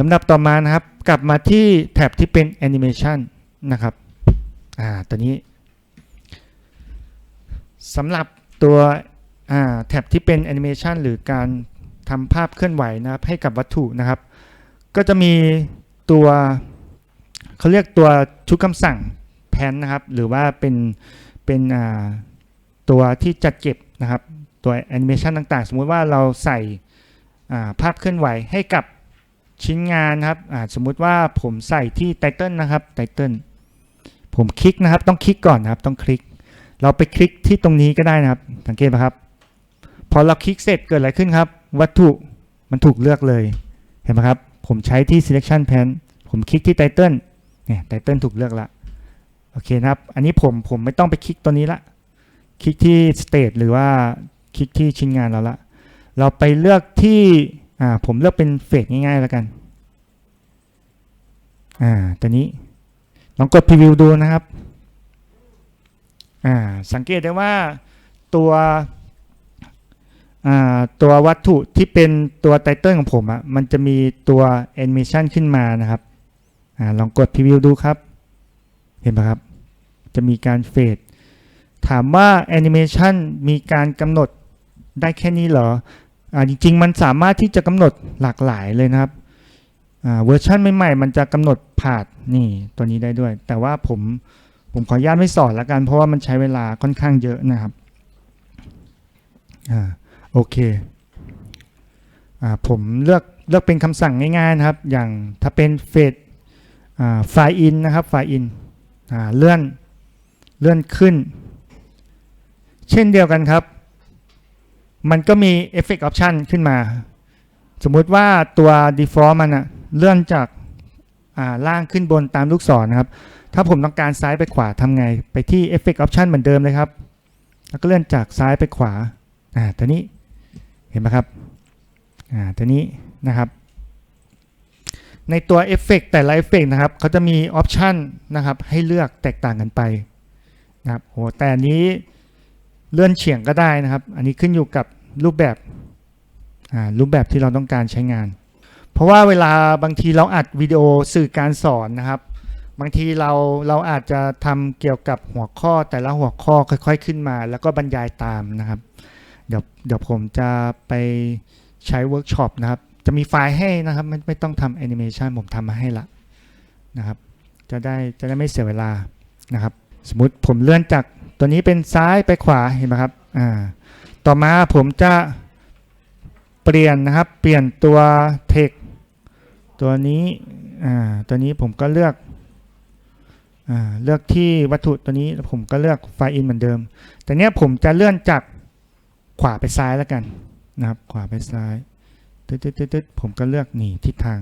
ลำดับต่อมานะครับ กลับมาที่แท็บที่เป็น Animation นะครับอ่าตัวนี้สำหรับตัวอ่าแท็บที่เป็น Animation หรือการทำภาพเคลื่อนไหวนะครับให้กับวัตถุนะครับ ก็จะมีตัวเขาเรียกตัวชุดคำสั่งแพนนะครับ หรือว่าเป็นเป็นอ่าตัวที่จัดเก็บนะครับ ตัวแอนิเมชันต่างๆ สมมุติว่าเราใส่อ่าภาพเคลื่อนไหวให้กับ ชิ้นงานครับสมมุติว่าผมใส่ที่ไตเติลนะครับไตเติลผมคลิกนะครับ ต้องคลิกก่อนนะครับ ต้องคลิก เราไปคลิกที่ตรงนี้ก็ได้นะครับ สังเกตไหมครับ พอเราคลิกเสร็จเกิดอะไรขึ้นครับ วัตถุมันถูกเลือกเลย เห็นไหมครับ ผมใช้ที่ selection pane ผมคลิกที่ title เนี่ย title ถูกเลือกละ โอเคนะครับ อันนี้ผมผมไม่ต้องไปคลิกตัวนี้ละ คลิกที่ state หรือว่าคลิกที่ชิ้นงานเราละ เราไปเลือกที่ อ่าผมเลือกเป็นเฟสง่ายๆแล้วกันอ่าตัวนี้ลองกด preview ดูนะครับอ่าสังเกตได้ว่าตัวอ่าตัววัตถุที่เป็นตัวไตเติลของผมอะ่ะมันจะมีตัวแอนิเมชันขึ้นมานะครับอ่าลองกดพรีวิวดูครับ เห็นไหมครับ จะมีการเฟดถามว่าแอนิเมชันมีการกำหนดได้แค่นี้เหรอ จริงๆ มันสามารถที่จะกำหนดหลากหลายเลยนะครับเวอร์ชันใหม่ๆ มันจะกำหนดผ่านนี่ตัวนี้ได้ด้วย แต่ว่าผมผมขออนุญาตไม่สอนละกัน เพราะว่ามันใช้เวลาค่อนข้างเยอะนะครับอ่าโอเคอ่าผมเลือกเลือกเป็นคำสั่งง่ายๆนะครับ อย่างถ้าเป็นเฟดไฟล์อินนะครับไฟล์อินเลื่อนเลื่อนขึ้น เช่นเดียวกันครับ มันก็มี Effect Option ขึ้นมา สมมุติว่าตัว Default มันอะเลื่อนจากาล่างขึ้นบนตามลูกศรนะครับ ถ้าผมต้องการซ้ายไปขวาทำไง ไปที่ Effect Option เหมือนเดิมเลยครับ แล้วก็เลื่อนจากซ้ายไปขวา อ่าตัวนี้เห็นไหมครับ อ่าตัวนี้นะครับ ในตัวเอฟเฟกแต่ละเอฟเฟกนะครับเขาจะมีออปชันนะครับให้เลือกแตกต่างกันไปนะครับโหแต่อันนี้เลื่อนเฉียงก็ได้นะครับ อันนี้ขึ้นอยู่กับ รูปแบบอ่ารูปแบบที่เราต้องการใช้งาน เพราะว่าเวลาบางทีเราอัดวิดีโอสื่อการสอนนะครับ บางทีเราเราอาจจะทำเกี่ยวกับหัวข้อแต่ละหัวข้อค่อยๆขึ้นมา แล้วก็บรรยายตามนะครับ เดี๋ยวเดี๋ยวผมจะไปใช้เวิร์กช็อปนะครับ จะมีไฟล์ให้นะครับไม่ไม่ต้องทำแอนิเมชันผมทำมาให้ละนะครับ จะได้จะได้ไม่เสียเวลานะครับ สมมุติผมเลื่อนจากตัวนี้เป็นซ้ายไปขวาเห็นไหมครับอ่า ต่อมาผมจะเปลี่ยนนะครับ เปลี่ยนตัวเทคตัวนี้อ่าตัวนี้ผมก็เลือกอ่าเลือกที่วัตถุตัวนี้แล้วผมก็เลือกไฟอินเหมือนเดิม แต่เนี้ยผมจะเลื่อนจากขวาไปซ้ายแล้วกันนะครับ ขวาไปซ้ายตึ๊ดตึ๊ดตึ๊ดตึ๊ดผมก็เลือกนี่ทิศทาง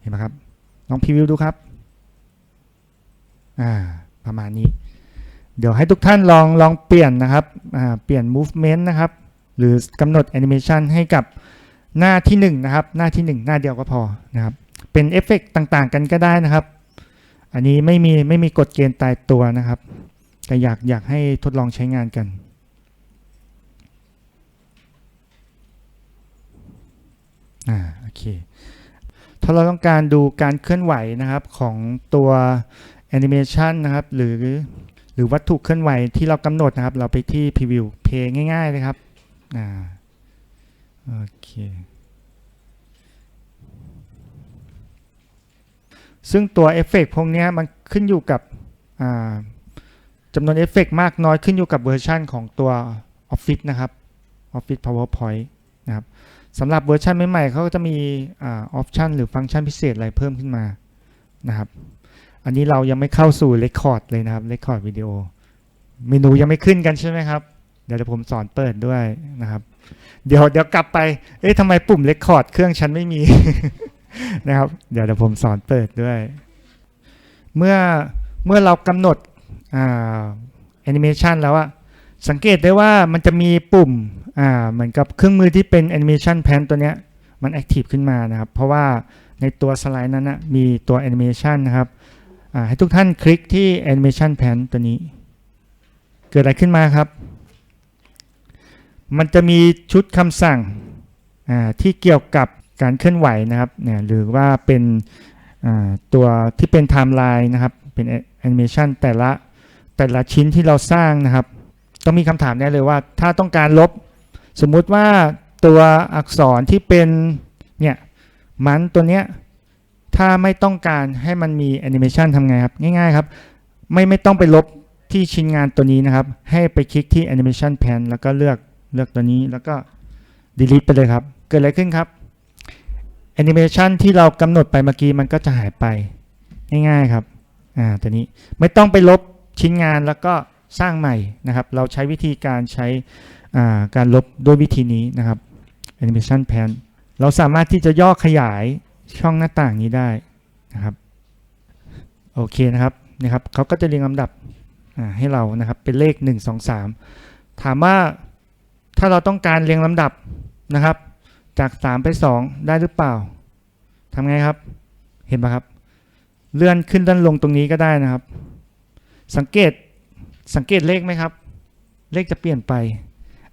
เห็นไหมครับลองพรีวิวดูครับ อ่า ประมาณนี้ เดี๋ยวให้ทุกท่านลองลองเปลี่ยนนะครับเปลี่ยน movement นะครับ หรือกำหนด animation ให้กับหน้าที่ 1 นะครับ หน้าที่ 1 หน้าเดียวก็พอนะครับ เป็นเอฟเฟกต่างๆ กันก็ได้นะครับ อันนี้ไม่มีไม่มีกฎเกณฑ์ตายตัวนะครับ แต่อยากอยากให้ทดลองใช้งานกันอ่าโอเคถ้าเราต้องการดูการเคลื่อนไหวนะครับของตัวแอนิเมชันนะครับ หรือ หรือวัตถุเคลื่อนไหวที่เรากำหนดนะครับ เราไปที่ Preview เพลงง่ายๆเลยครับอ่าโอเคซึ่งตัวเอฟเฟกต์พวกนี้มันขึ้นอยู่กับจำนวนเอฟเฟกต์มากน้อยขึ้นอยู่กับเวอร์ชันของตัว Office นะครับ Office PowerPoint นะครับสำหรับเวอร์ชันใหม่ๆเขาก็จะมีออปชันหรือฟังก์ชันพิเศษอะไรเพิ่มขึ้นมานะครับ อันนี้เรายังไม่เข้าสู่เรคคอร์ดเลยนะครับเรคคอร์ดวิดีโอเมนูยังไม่ขึ้นกันใช่ไหมครับ เดี๋ยวผมสอนเปิดด้วยนะครับ เดี๋ยวเดี๋ยวกลับไป เอ๊ะทำไมปุ่มเรคคอร์ดเครื่องฉันไม่มีนะครับ เดี๋ยวเดี๋ยวผมสอนเปิดด้วย เมื่อเมื่อเรากำหนดอ่าแอนิเมชันแล้วอะสังเกตได้ว่ามันจะมีปุ่มอ่าเหมือนกับเครื่องมือที่เป็น Animation Pan ตัวเนี้ยมัน Active ขึ้นมานะครับ เพราะว่าในตัวสไลด์นั้นนะมีตัว Animation นะครับ ให้ทุกท่านคลิกที่ Animation Pan ตัวนี้ เกิดอะไรขึ้นมาครับ มันจะมีชุดคำสั่งที่เกี่ยวกับการเคลื่อนไหวนะครับ หรือว่าเป็นตัวที่เป็นไทม์ไลน์นะครับ เป็นแอนิเมชันแต่ละแต่ละชิ้นที่เราสร้างนะครับ ต้องมีคำถามแน่เลยว่า ถ้าต้องการลบ สมมุติว่าตัวอักษรที่เป็นเนี่ยมันตัวเนี้ย ถ้าไม่ต้องการให้มันมีแอนิเมชันทำไงครับ ง่ายๆครับ ไม่ไม่ต้องไปลบที่ชิ้นงานตัวนี้นะครับ ให้ไปคลิกที่ Animation Pan แล้วก็เลือกเลือกตัวนี้แล้วก็ delete ไปเลยครับ เกิดอะไรขึ้นครับ Animation ที่เรากำหนดไปเมื่อกี้มันก็จะหายไป ง่ายๆครับอ่าตัวนี้ไม่ต้องไปลบชิ้นงานแล้วก็สร้างใหม่นะครับ เราใช้วิธีการใช้อ่าการลบด้วยวิธีนี้นะครับ Animation Pan เราสามารถที่จะย่อขยาย ช่องหน้าต่างนี้ได้นะครับโอเคนะครับนะครับเขาก็จะเรียงลำดับให้เรานะครับเป็นเลข 1 2 3 ถามว่าถ้าเราต้องการเรียงลำดับนะครับ จาก 3 ไป 2 ได้หรือเปล่าทำไงครับเห็นปะครับ เลื่อนขึ้นด้านลงตรงนี้ก็ได้นะครับ สังเกตสังเกตเลขไหมครับ เลขจะเปลี่ยนไป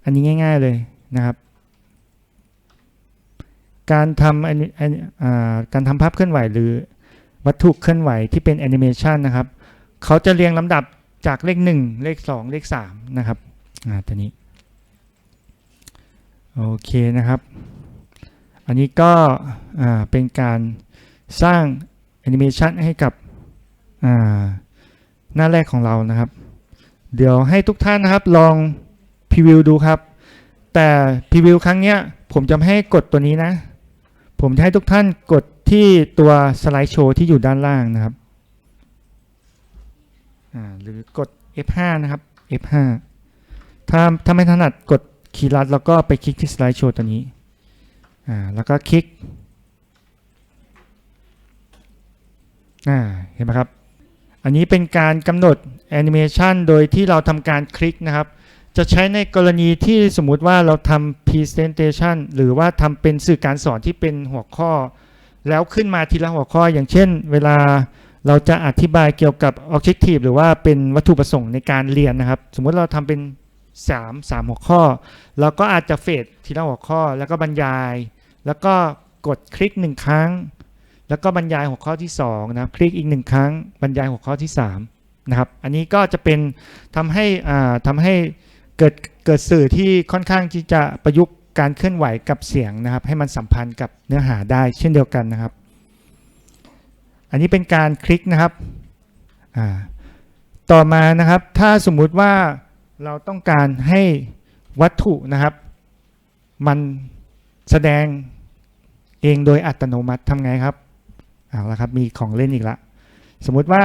อันนี้ง่าย ๆเลยนะครับ การทำการทำภาพเคลื่อนไหวหรือวัตถุเคลื่อนไหวที่เป็นแอนิเมชันนะครับ เขาจะเรียงลำดับจากเลข 1 เลข 2 เลข 3 นะครับอ่าตัวนี้ โอเคนะครับ อันนี้ก็อ่าเป็นการสร้างแอนิเมชันให้กับอ่าหน้าแรกของเรานะครับ เดี๋ยวให้ทุกท่านนะครับลองพรีวิวดูครับ แต่พรีวิวครั้งเนี้ยผมจะให้กดตัวนี้นะ ผมจะให้ทุกท่านกดที่ตัวสไลด์โชว์ที่อยู่ด้านล่างนะครับ หรือกด F5 นะครับ F5 ถ้าถ้าไม่ถนัดกดคีย์ลัดแล้วก็ไปคลิกที่สไลด์โชว์ตัวนี้ อ่า แล้วก็คลิก อ่า เห็นไหมครับ อันนี้เป็นการกำหนดแอนิเมชันโดยที่เราทำการคลิกนะครับ จะใช้ในกรณีที่สมมุติว่าเราทำ Presentation หรือว่าทำเป็นสื่อการสอนที่เป็นหัวข้อ แล้วขึ้นมาทีละหัวข้อ อย่างเช่น เวลาเราจะอธิบายเกี่ยวกับ Objective หรือว่าเป็นวัตถุประสงค์ในการเรียนนะครับ สมมุติเราทำเป็น 3 3 หัวข้อ เราก็อาจจะเฟดทีละหัวข้อ แล้วก็บรรยาย แล้วก็กดคลิกหนึ่งครั้ง แล้วก็บรรยายหัวข้อที่2นะครับคลิกอีกหนึ่งครั้ง บรรยายหัวข้อที่3นะครับ อันนี้ก็จะเป็นทำให้อ่าทำให้ เกิดเกิดสื่อที่ค่อนข้างที่จะประยุกต์การเคลื่อนไหวกับเสียงนะครับ ให้มันสัมพันธ์กับเนื้อหาได้เช่นเดียวกันนะครับ อันนี้เป็นการคลิกนะครับต่อมานะครับถ้าสมมุติว่าเราต้องการให้วัตถุนะครับ มันแสดงเองโดยอัตโนมัติทำไงครับเอาละครับมีของเล่นอีกละสมมุติว่า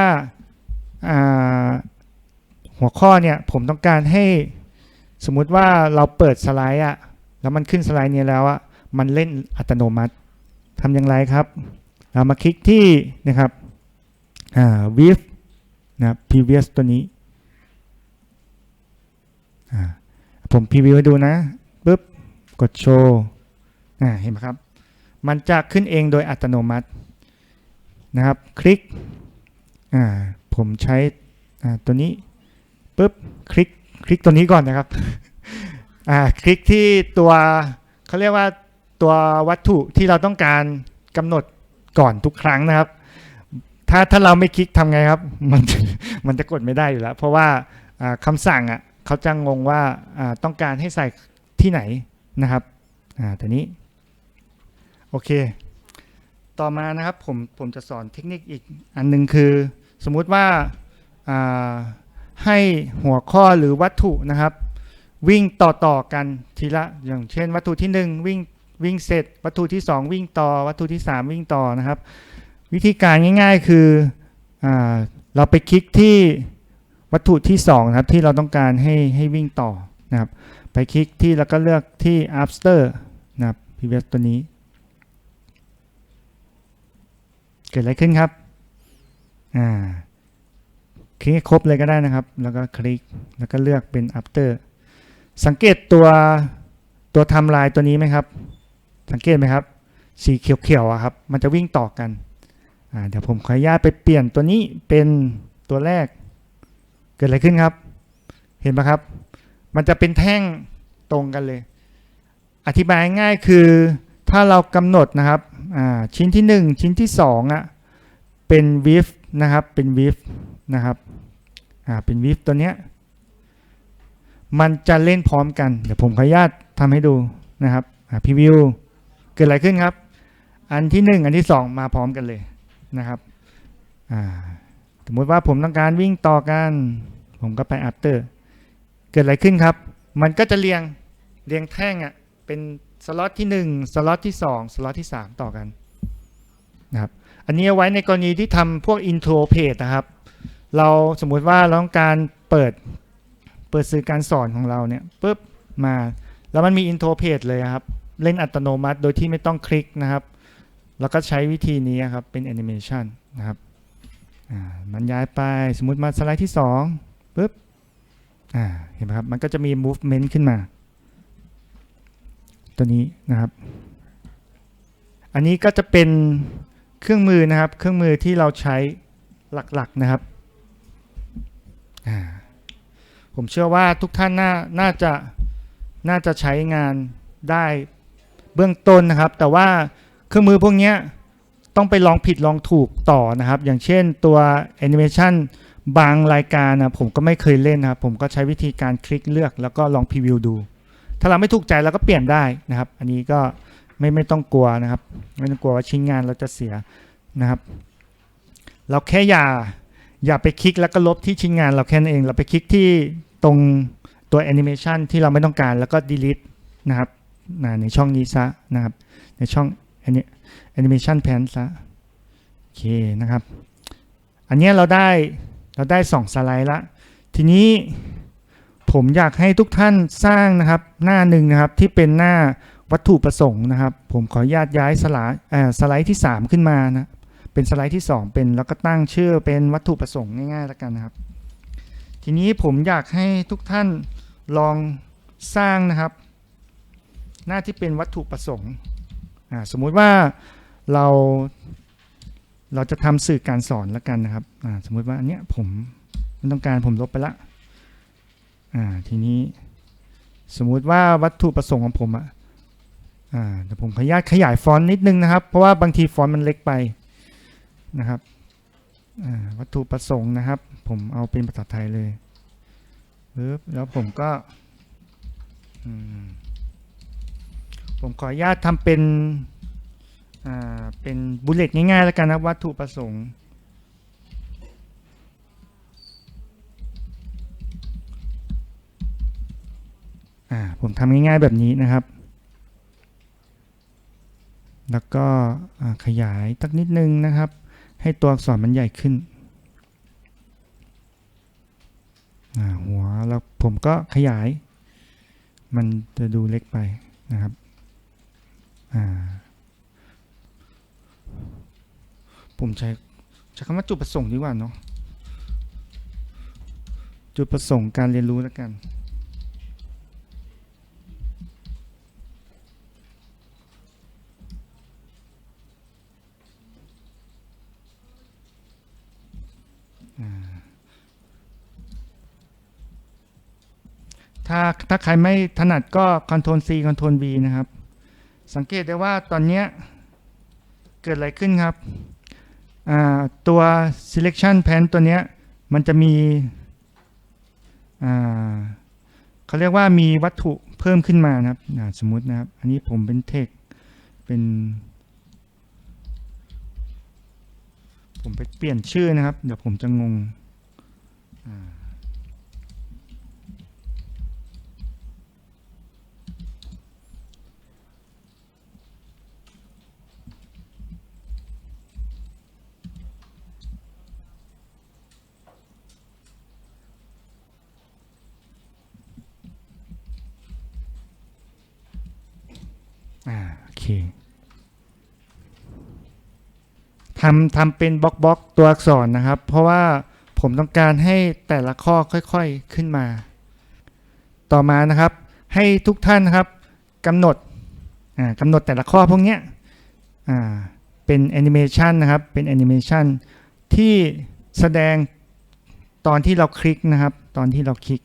หัวข้อเนี่ยผมต้องการให้ สมมุติว่าเราเปิดสไลด์อะแล้วมันขึ้นสไลด์นี้แล้วอะมันเล่นอัตโนมัติทำอย่างไรครับ เรามาคลิกที่นะครับอ่า with นะครับ previous ตัวนี้อ่าผมพรีวิวให้ดูนะปุ๊บกดโชว์อ่าเห็นไหมครับ มันจะขึ้นเองโดยอัตโนมัตินะครับ คลิกอ่าผมใช้อ่าตัวนี้ปุ๊บคลิก คลิกตัวนี้ก่อนนะครับอ่าคลิกที่ตัวเขาเรียกว่าตัววัตถุที่เราต้องการกำหนดก่อนทุกครั้งนะครับ ถ้าถ้าเราไม่คลิกทำไงครับ มันมันจะกดไม่ได้อยู่แล้ว เพราะว่าอ่าคำสั่งอะเขาจะงงว่าต้องการให้ใส่ที่ไหนนะครับอ่าแต่นี้โอเค ต่อมานะครับผมผมจะสอนเทคนิคอีกอันหนึงคือ สมมุติว่าอ่า ให้หัวข้อหรือวัตถุนะครับ วิ่งต่อต่อๆกันทีละอย่างเช่น วัตถุที่ 1 วิ่งวิ่งเสร็จ วัตถุที่ 2 วิ่งต่อ วัตถุที่ 3 วิ่งต่อนะครับ วิธีการง่ายๆคืออเราไปคลิกที่วัตถุที่2นะครับที่เราต้องการให้ให้วิ่งต่อนะครับ ไปคลิกที่แล้วก็เลือกที่ after นะครับ previous ตัวนี้ เกิดอะไรขึ้นครับอ่า คลิกให้ครบเลยก็ได้นะครับ แล้วก็คลิกแล้วก็เลือกเป็น after สังเกตตัวตัวทำลายตัวนี้ไหมครับ สังเกตไหมครับ สีเขียวๆอะครับ มันจะวิ่งต่อกันเดี๋ยวผมขออนุญาตไปเปลี่ยนตัวนี้เป็นตัวแรก เกิดอะไรขึ้นครับ เห็นไหมครับ มันจะเป็นแท่งตรงกันเลย อธิบายง่ายคือถ้าเรากำหนดนะครับชิ้นที่ 1 ชิ้นที่2อะเป็น width นะครับเป็น width นะครับ อ่าเป็น width ตัวเนี้ยมันจะเล่นพร้อมกัน เดี๋ยวผมขออนุญาตทำให้ดูนะครับอ่าพรีวิว เกิดอะไรขึ้นครับ อันที่ 1 อันที่ 2 มาพร้อมกันเลยนะครับอ่าสมมติว่าผมต้องการวิ่งต่อกัน ผมก็ไป after เกิดอะไรขึ้นครับ มันก็จะเรียงเรียงแท่งอะเป็นสล็อตที่ 1 สล็อตที่ 2 สล็อตที่ 3 ต่อกันนะครับอันนี้เอาไว้ในกรณีที่ทำพวก intro page นะครับ เราสมมุติว่าเราต้องการเปิดเปิดสื่อการสอนของเราเนี่ยปุ๊บมาแล้วมันมี intro page เลยครับ เล่นอัตโนมัติโดยที่ไม่ต้องคลิกนะครับ แล้วก็ใช้วิธีนี้ครับเป็นแอนิเมชันนะครับมันย้ายไปสมมุติมาสไลด์ที่2ปุ๊บเห็นไหมครับ มันก็จะมี movement ขึ้นมา ตัวนี้นะครับ อันนี้ก็จะเป็นเครื่องมือนะครับ เครื่องมือที่เราใช้หลักๆนะครับ ผมเชื่อว่าทุกท่านน่านาจะน่าจะใช้งานได้เบื้องต้นนะครับ แต่ว่าเครื่องมือพวกนี้ต้องไปลองผิดลองถูกต่อนะครับ อย่างเช่นตัวแอนิเมชันบางรายการนะผมก็ไม่เคยเล่นนะครับ ผมก็ใช้วิธีการคลิกเลือกแล้วก็ลองพรีวิวดู ถ้าเราไม่ถูกใจเราก็เปลี่ยนได้นะครับ อันนี้ก็ไม่ไม่ต้องกลัวนะครับ ไม่ต้องกลัวว่าชิ้นงานเราจะเสียนะครับ เราแค่อย่า อย่าไปคลิกแล้วก็ลบที่ชิ้นงานเราแค่นั้นเอง เราไปคลิกที่ตรงตัวแอนิเมชันที่เราไม่ต้องการแล้วก็ delete นะครับในช่องนี้ซะนะครับ ในช่องอันนี้ animation pan ซะโอเคนะครับ อันนี้เราได้เราได้สองสไลด์ละ ทีนี้ผมอยากให้ทุกท่านสร้างนะครับ หน้าหนึ่งนะครับที่เป็นหน้าวัตถุประสงค์นะครับ ผมขออนุญาตย้ายสไลด์อ่อสไลด์ที่ 3 ขึ้นมานะ เป็นสไลด์ที่ 2 เป็นแล้วก็ตั้งชื่อเป็นวัตถุประสงค์ง่ายๆแล้วกันนะครับ ทีนี้ผมอยากให้ทุกท่านลองสร้างนะครับ หน้าที่เป็นวัตถุประสงค์สมมุติว่าเราเราจะทำสื่อการสอนแล้วกันนะครับสมมุติว่าอันเนี้ยผมไม่ต้องการผมลบไปละทีนี้สมมุติว่าวัตถุประสงค์ของผมอะอ่าเดี๋ยวผมขออนุญาตขยายฟอนต์นิดนึงนะครับ เพราะว่าบางทีฟอนต์มันเล็กไป นะครับวัตถุประสงค์นะครับ ผมเอาเป็นภาษาไทยเลยปึ๊บแล้วผมก็ผมขออนุญาตทำเป็นเป็นบุลเลตง่ายๆแล้วกันนะวัตถุประสงค์อ่าผมทำง่ายๆแบบนี้นะครับ แล้วก็ขยายตักนิดนึงนะครับ ให้ตัวอักษรมันใหญ่ขึ้นหัวแล้วผมก็ขยาย มันจะดูเล็กไปนะครับอ่าผมใช้ใช้คำว่าจุดประสงค์ดีกว่าเนาะจุดประสงค์การเรียนรู้แล้วกัน ถ้าถ้าใครไม่ถนัดก็ Ctrl C Ctrl V นะครับ สังเกตได้ว่าตอนนี้เกิดอะไรขึ้นครับตัว selection pan ตัวนี้มันจะมีเขาเรียกว่ามีวัตถุเพิ่มขึ้นมานะครับสมมตินะครับ อันนี้ผมเป็น text เป็น ผมไปเปลี่ยนชื่อนะครับ เดี๋ยวผมจะงงอ่า เคทำทำเป็นบล็อกบล็อกตัวอักษรนะครับ เพราะว่าผมต้องการให้แต่ละข้อค่อยๆขึ้นมา ต่อมานะครับ ให้ทุกท่านนะครับกำหนดกำหนดแต่ละข้อพวกนี้เป็นแอนิเมชันนะครับ เป็นแอนิเมชันที่แสดงตอนที่เราคลิกนะครับ ตอนที่เราคลิก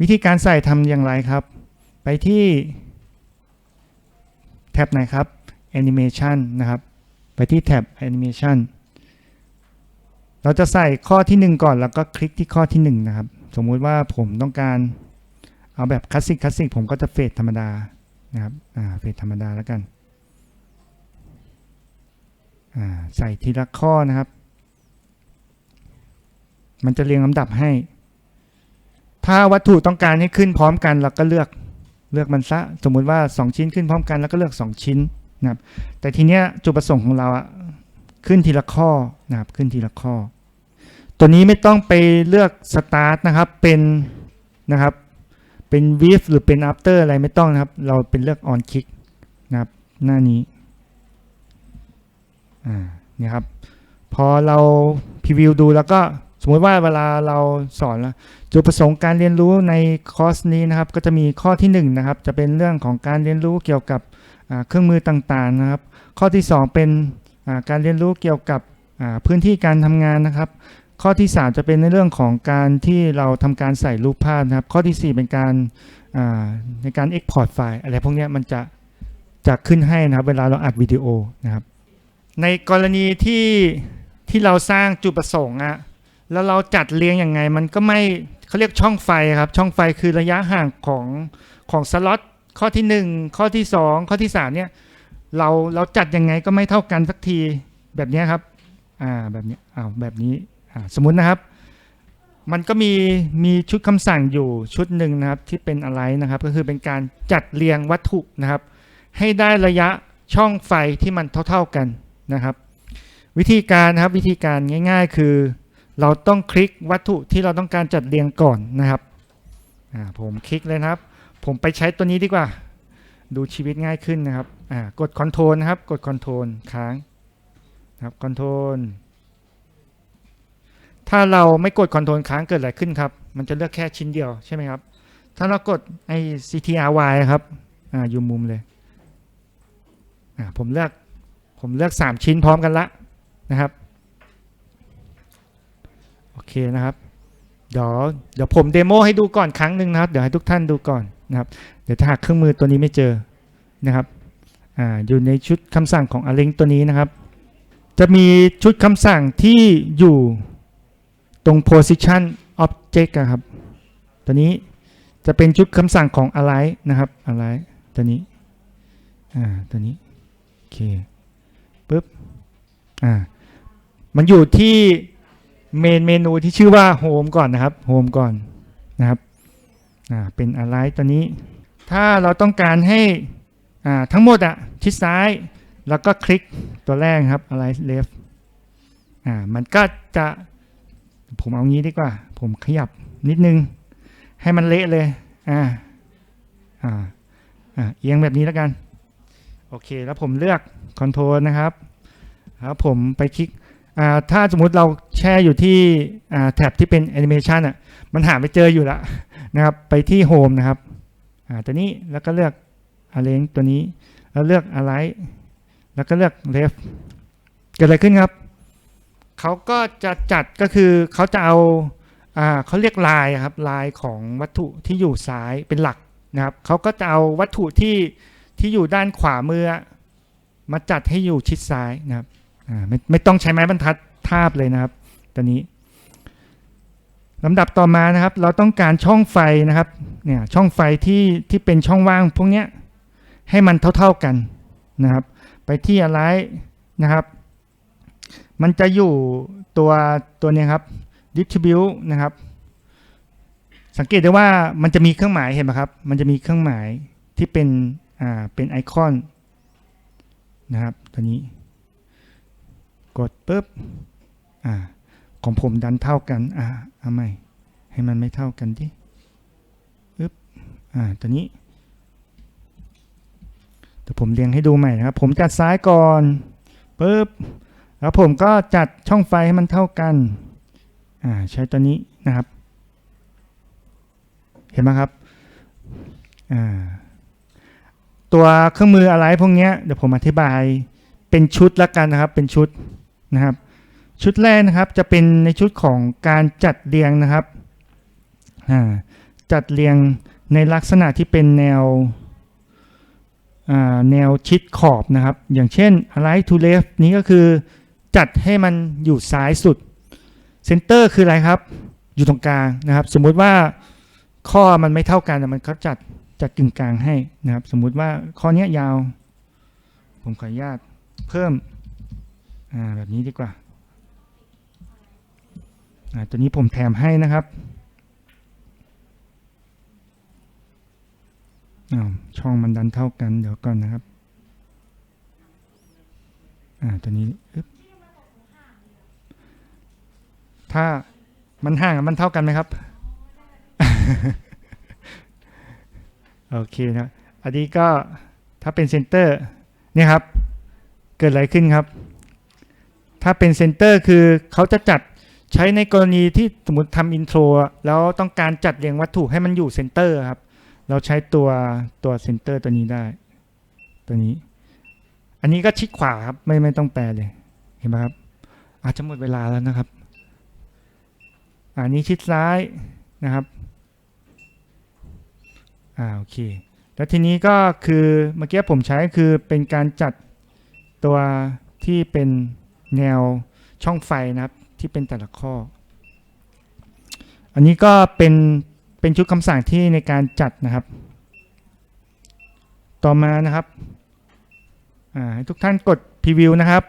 วิธีการใส่ทำอย่างไรครับ ไปที่ แท็บไหนครับ Animation นะครับ ไปที่แท็บ Animation เราจะใส่ข้อทีหนึ่1 ก่อนแล้วก็คลิกที่ข้อที่ 1 นะครับ สมมุติว่าผมต้องการเอาแบบคลาสสิกคลาสสิกผมก็จะเฟดธรรมดานะครับอ่าเฟดธรรมดาแล้วกันอ่าใส่ทีละข้อนะครับ มันจะเรียงลำดับให้ ถ้าวัตถุต้องการให้ขึ้นพร้อมกันเราก็เลือก เลือกมันซะสมมุติว่า 2 ชิ้นขึ้นพร้อมกันแล้วก็เลือก 2 ชิ้นนะครับแต่ทีเนี้ยจุดประสงค์ของเราอะขึ้นทีละข้อนะครับขึ้นทีละข้อ ตัวนี้ไม่ต้องไปเลือก start นะครับเป็นนะครับเป็น with หรือเป็น after อะไรไม่ต้องนะครับ เราเป็นเลือก on click นะครับหน้านี้อ่าเนี่ยครับพอเราพรีวิวดูแล้วก็ มมติว่าเวลาเราสอนแล้วจุดประสงค์การเรียนรู้ในคอร์สนี้นะครับ ก็จะมีข้อที่1นนะครับ จะเป็นเรื่องของการเรียนรู้เกี่ยวกับเครื่องมือต่างๆนะครับ ข้อที่ 2 เป็นการเรียนรู้เกี่ยวกับพื้นที่การทำงานนะครับ ข้อที่ 3 จะเป็นในเรื่องของการที่เราทำการใส่รูปภาพนะครับ ข้อทีสี่ 4 เป็นการในการ Export ไฟล์อะไรพวกนี้มันจะจะขึ้นให้นะครับ เวลาเราอัดวิดีโอนะครับ ในกรณีที่ที่เราสร้างจุดประสงค์อะ แล้วเราจัดเรียงยังไง มันก็ไม่เขาเรียกช่องไฟครับ ช่องไฟคือระยะห่างของของสล็อตข้อที่ 1 ข้อที่ 2 ข้อที่3เนี่ยเราเราจัดยังไงก็ไม่เท่ากันสักทีแบบนี้ครับอ่าแบบนี้อ้าวแบบนี้อ่าสมมุตินะครับ มันก็มีมีชุดคำสั่งอยู่ชุดหนึ่งนะครับที่เป็นอะไรนะครับ ก็คือเป็นการจัดเรียงวัตถุนะครับ ให้ได้ระยะช่องไฟที่มันเท่า ๆกันนะครับ วิธีการนะครับวิธีการง่าย ๆ คือ เราต้องคลิกวัตถุที่เราต้องการจัดเรียงก่อนนะครับอ่าผมคลิกเลยนะครับ ผมไปใช้ตัวนี้ดีกว่า ดูชีวิตง่ายขึ้นนะครับอ่ากดคอนโทรลนะครับ กดคอนโทรลค้างครับคอนโทรลถ้าเราไม่กดคอนโทรลค้างเกิดอะไรขึ้นครับ มันจะเลือกแค่ชิ้นเดียวใช่ไหมครับ ถ้าเรากดไอ้ CTRY ครับอ่าอยู่มุมเลยอ่าผมเลือกผมเลือก 3 ชิ้นพร้อมกันละนะครับ โอเคนะครับ เดี๋ยวเดี๋ยวผมเดโมให้ดูก่อนครั้งหนึ่งนะครับ เดี๋ยวให้ทุกท่านดูก่อนนะครับ เดี๋ยวถ้าหากเครื่องมือตัวนี้ไม่เจอนะครับอ่าอยู่ในชุดคำสั่งของ a l i n k ตัวนี้นะครับ จะมีชุดคำสั่งที่อยู่ตรง position object ครับ ตัวนี้จะเป็นชุดคำสั่งของ align นะครับ align ตัวนี้ อ่า ตัวนี้ โอเค ปึ๊บ อ่า มันอยู่ที่ เมนเมนูที่ชื่อว่า home ก่อนนะครับ home ก่อนนะครับอ่าเป็นอะไรตัวนี้ ถ้าเราต้องการให้อ่าทั้งหมดอะชิดซ้ายแล้วก็คลิกตัวแรกครับ align left อ่ามันก็จะผมเอางี้ดีกว่า ผมขยับนิดนึง ให้มันเละเลยอ่าอ่าอ่าเอียงแบบนี้แล้วกัน โอเคแล้วผมเลือกคอนโทรลนะครับ ครับผมไปคลิก ถ้าสมมุติเราแช่อยู่ที่แท็บที่เป็นแอนิเมชันอะมันหาไม่เจออยู่ละนะครับไปที่โฮมนะครับตัวนี้แล้วก็เลือก arrange ตัวนี้ แล้วเลือก align แล้วก็เลือก left เกิดอะไรขึ้นครับเขาก็จะจัดก็คือเขาจะเอาอเขาเรียกลายครับลายของวัตถุที่อยู่ซ้ายเป็นหลักนะครับเขาก็จะเอาวัตถุที่ที่อยู่ด้านขวามือมาจัดให้อยู่ชิดซ้ายนะครับ ไม่ไม่ต้องใช้ไม้บรรทัดทาบเลยนะครับตัวนี้ลำดับต่อมานะครับ เราต้องการช่องไฟนะครับเนี่ยช่องไฟที่ที่เป็นช่องว่างพวกเนี้ยให้มันเท่าๆกันนะครับ ไปที่อะไรนะครับ มันจะอยู่ตัวตัวนี้ครับ distribute นะครับ สังเกตได้ว่ามันจะมีเครื่องหมายเห็นไหมครับ มันจะมีเครื่องหมายที่เป็นอ่าเป็นไอคอนนะครับตัวนี้ กดปุ๊บอ่าของผมดันเท่ากันอ่าเอาใหม่ให้มันไม่เท่ากันดิปึ๊บอ่าตัวนี้เดี๋ยวผมเรียงให้ดูใหม่นะครับ ผมจัดซ้ายก่อนปุ๊บแล้วผมก็จัดช่องไฟให้มันเท่ากันอ่าใช้ตัวนี้นะครับ เห็นไหมครับอ่าตัวเครื่องมืออะไรพวกนี้เดี๋ยวผมอธิบายเป็นชุดละกันนะครับ เป็นชุด นะครับ ชุดแรกนะครับจะเป็นในชุดของการจัดเรียงนะครับจัดเรียงในลักษณะที่เป็นแนวแนวชิดขอบนะครับ อย่างเช่น right to left นี้ก็คือจัดให้มันอยู่ซ้ายสุด center คืออะไรครับ อยู่ตรงกลางนะครับ สมมุติว่าข้อมันไม่เท่ากันแต่มันก็จัดจัดกึ่งกลางให้นะครับ สมมุติว่าข้อนี้ยาว ผมขออนุญาตเพิ่ม อ่าแบบนี้ดีกว่าอ่าตัวนี้ผมแถมให้นะครับอ้าวช่องมันดันเท่ากันเดี๋ยวก่อนนะครับอ่าตัวนี้ถ้ามันห่างมันเท่ากันไหมครับ โอเคนะ อันนี้ก็ถ้าเป็นเซนเตอร์เนี่ยครับ เกิดอะไรขึ้นครับ ถ้าเป็นเซนเตอร์คือเขาจะจัดใช้ในกรณีที่สมมติทำอินโทรแล้วต้องการจัดเรียงวัตถุให้มันอยู่เซนเตอร์ครับ เราใช้ตัวตัวเซนเตอร์ตัวนี้ได้ ตัวนี้ อันนี้ก็ชิดขวาครับ ไม่ไม่ต้องแปลเลย เห็นไหมครับ อาจจะหมดเวลาแล้วนะครับ อันนี้ชิดซ้ายนะครับ อ่าโอเค แล้วทีนี้ก็คือเมื่อกี้ผมใช้คือเป็นการจัดตัวที่เป็น แนวช่องไฟนะครับที่เป็นแต่ละข้อ อันนี้ก็เป็นเป็นชุดคำสั่งที่ในการจัดนะครับ ต่อมานะครับให้ทุกท่านกดพรีวิวนะครับ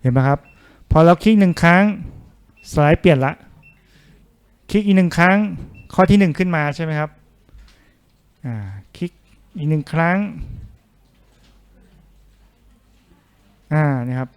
เห็นไหมครับ พอเราคลิกหนึ่งครั้งสไลด์เปลี่ยนละ คลิกอีกหนึ่งครั้งข้อที่หนึ่งขึ้นมาใช่ไหมครับคลิกอีกหนึ่งครั้ง อ่านะครับ